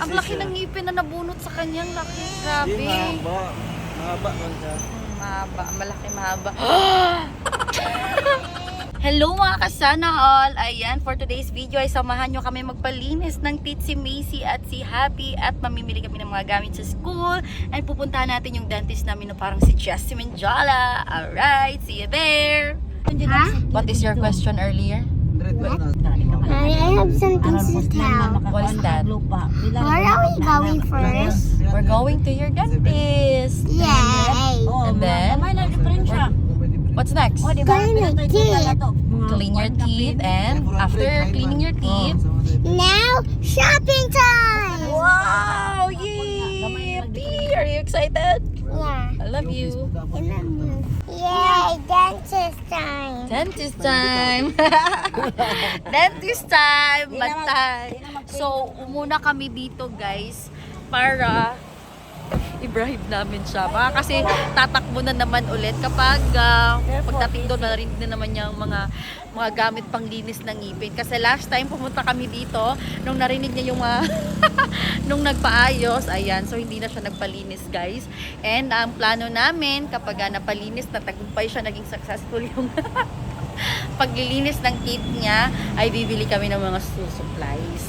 This Ang is, laki uh, ng ngipin na nabunot sa kanyang laki. Grabe. mahaba. Mahaba siya. Hmm, Mahaba, malaki, mahaba. Hello mga kasana all! Ayan, for today's video ay samahan nyo kami magpalinis ng tit si Macy at si Happy at mamimili kami ng mga gamit sa school ay pupuntahan natin yung dentist namin na parang si Jasmine Jola. Alright, see you there! What is your question earlier? I have something to tell. What is that? Where are we going first? We're going to your dentist. Yay! And then, what's next? Clean your teeth. Clean your teeth and after cleaning your teeth, Now, shopping time! Wow! Yippee! Are you excited? Yeah. I love you. Yay, dentist time. Dentist time! Dentist time! Bantay! So, umuna kami dito guys para i-bribe namin siya. Baka kasi tatakbo na naman ulit kapag uh, pagdating doon, narinig na naman niya ang mga mga gamit panglinis ng ngipin. Kasi last time pumunta kami dito, nung narinig niya yung mga nung nagpaayos, ayan, so hindi na siya nagpalinis guys. And ang plano namin, kapag uh, napalinis na tagumpay siya, naging successful yung paglilinis ng teeth niya, ay bibili kami ng mga school supplies.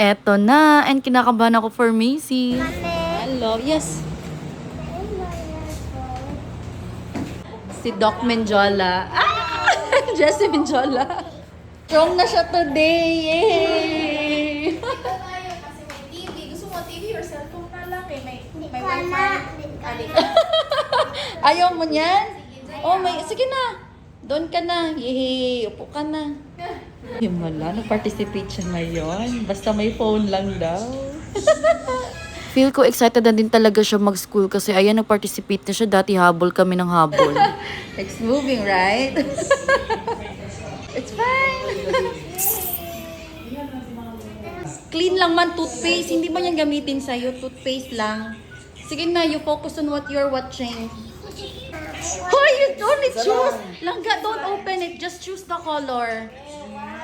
Eto na, and kinakabahan ako for Macy. Hello, yes. Si Doc Menjola. Ah! Jessie Menjola. Strong na siya today. Yay! Kasi may TV. Gusto mo TV or cellphone na lang eh. May, may wifi. Ayaw mo niyan? Oh, may... Sige na. Doon ka na. Yehey. Upo ka na. Yung wala. Nag-participate siya ngayon. Basta may phone lang daw. Feel ko excited na din talaga siya mag-school kasi ayan, nag-participate na siya. Dati habol kami ng habol. It's moving, right? It's fine. Clean lang man toothpaste. Hindi man yan gamitin sa'yo. Toothpaste lang. Sige na, you focus on what you're watching. Hoy, you only choose. Langga, don't open it. Just choose the color.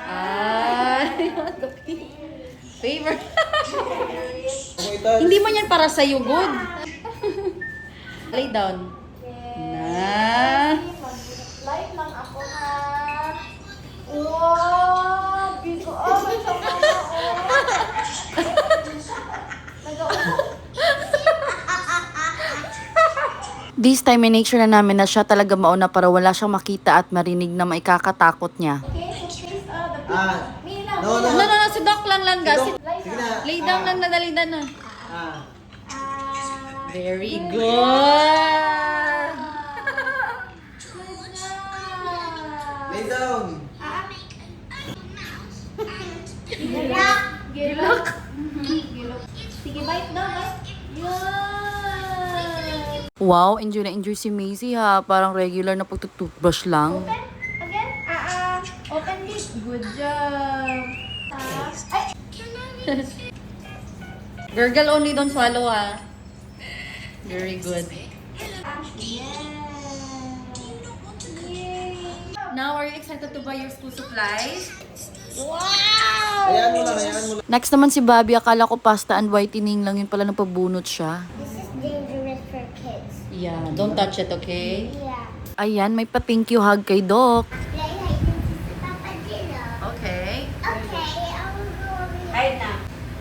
Ah, the. Favorite. Hindi man yan para sa'yo, good. Lay down. Na. This time, make sure na namin na siya talaga mauna para wala siyang makita at marinig na maikakatakot niya. Okay, so please, uh, the Ah, Mila. no, No, no. no, no, si Doc lang lang, guys. Sige na. Lay down lang na, lay down na. Ah. Very good. Lay down. Gilak. Gilak. Sige, bite daw, Wow, enjoy na enjoy si Macy ha. Parang regular na pagtutoothbrush lang. Open. Again. Ah, ah. Open this. Good job. Tapos, ay. Gurgle only, don't swallow ha. Very good. Ah. Now, are you excited to buy your school supplies? Ayan mo lang, ayan mo lang. Next naman si Bobby, akala ko pasta and whitening lang yun pala nagpabunot siya. This is dangerous for kids. Yeah, don't touch it, okay? Yeah. Ayan, may pa-thank you hug kay Doc. Play hide and seek with Papa Dino. Okay. Okay, I will go over here. na.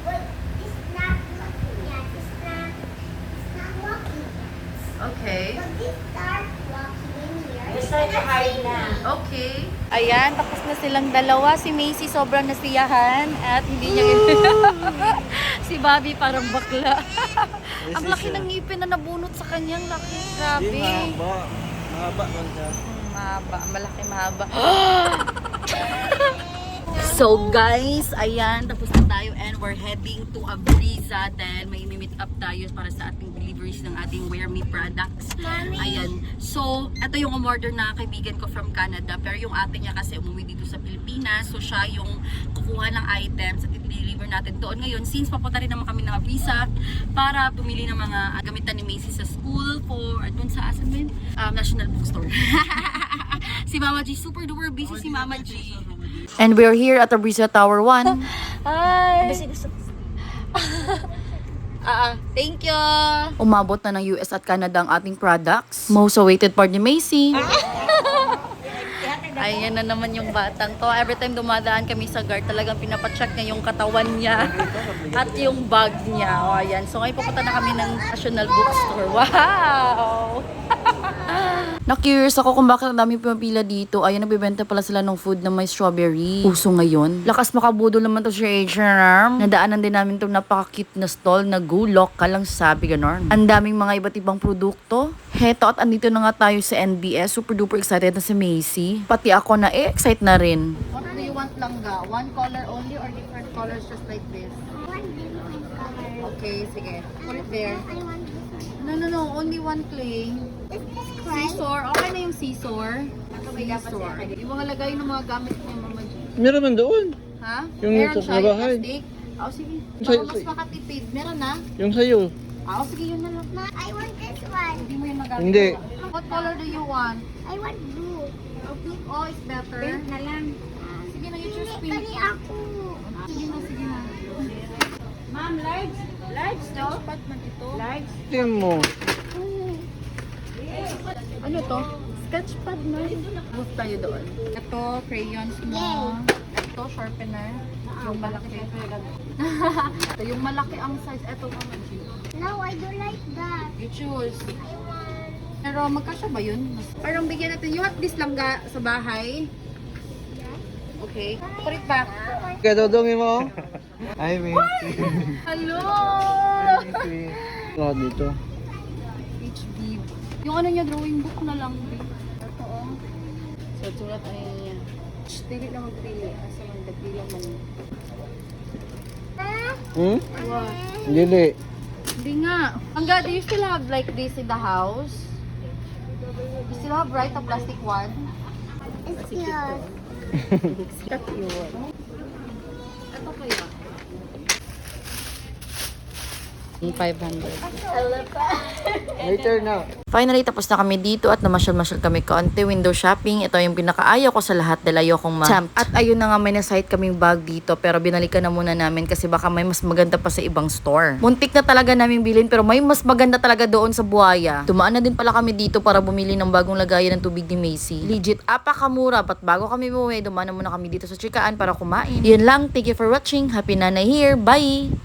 But it's not looking yet. It's not. It's not walking yet. Okay. But this start walking in here. Me. Okay. Ayan, tapos na silang dalawa. Si Macy sobrang nasiyahan at hindi niya Si Bobby parang bakla. This Ang is, laki uh, ng ngipin na nabunot sa kanyang laki. Grabe. mahaba. Mahaba man siya. Mahaba, malaki mahaba. So guys, ayan, tapos na tayo and we're heading to Abriza dahil may meet up tayo para sa ating deliveries ng ating Wear Me products. Ayan. So, ito yung umorder na kaibigan ko from Canada pero yung ate niya kasi umuwi dito sa Pilipinas. So, siya yung kukuha ng items at i-deliver natin doon. Ngayon, since papunta rin naman kami ng Abriza para bumili ng mga gamitan ni Macy sa school for, doon sa asan? Um, National Bookstore. si Mama G, super duper busy si Mama G. And we're here at Abriza Tower 1. Hi! Ah, ah. thank you. Umabot na ng US at Canada ang ating products. Most awaited part ni Macy. Ayan na naman yung batang to. Every time dumadaan kami sa guard, talagang pinapacheck niya yung katawan niya at yung bag niya. O, ayan. So, ngayon pupunta na kami ng National Bookstore. Wow! Na-curious ako kung bakit ang daming pumapila dito. Ayun, nagbibenta pala sila ng food na may strawberry. Uso ngayon. Lakas makabudol naman to si H&M. Nadaanan din namin itong napaka-cute na stall na gulok ka lang sabi ganon. Ang daming mga iba't ibang produkto. Heto at andito na nga tayo sa NBS. Super duper excited na si Macy. Pati ako na eh, excite na rin. What do you want langga? One color only or different colors just like this? One different color. Okay, sige. Put it there. I want this one. No, no, no. Only one clay. Scissor. Okay na yung scissor. Scissor. Yung mga lagay ng mga gamit niya, Mama G. Meron man doon. Ha? Yung Meron sa siya, yung bahay. plastic. Oh, sige. Sa- Para mas sa- makatipid. Meron na. Yung sa'yo. Ah, oh, sige, yun na lang. Ma, I want this one. Hindi mo yun magamit. Hindi. What color do you want? I want blue. Oh, pink. Oh, it's better. Pink na lang. Sige na, you choose Hindi, pink. kani ako. Sige na, sige na. Ma'am, large. Large to? Pat man ito. Large. Tingnan mo. Ano to? Sketchpad na. Move tayo doon. Ito, crayons mo. Ito, sharpener. Yung malaki. Ito, yung malaki ang size. Ito, Mama G. No, I don't like that. You choose. I want... Pero magkasya ba yun? Parang bigyan natin, you want this lang ga sa bahay? Okay. Put it back. Kaya dodongin mo. Ay, Macy. Hello! Oh, dito. HB. Yung ano niya, drawing book na lang. Ito oh. So, sulat ay niya. Shh, Dili na magpili. Asa man, dagpili man. Hmm? What? Dili. Hindi nga. Ang do you still have like this in the house? You still have right a plastic one? It's yours. Cut yun. Ito kaya? 500. Later na. Finally, tapos na kami dito at namasyal-masyal kami konti. Window shopping. Ito yung pinakaayaw ko sa lahat dahil ayaw kong ma At ayun na nga, may na-sight kaming bag dito. Pero binalikan na muna namin kasi baka may mas maganda pa sa ibang store. Muntik na talaga namin bilhin pero may mas maganda talaga doon sa buhaya. Tumaan na din pala kami dito para bumili ng bagong lagayan ng tubig ni Macy. Legit, apakamura. But bago kami bumuwi, dumaan na muna kami dito sa chikaan para kumain. Yun lang. Thank you for watching. Happy Nanay here. Bye!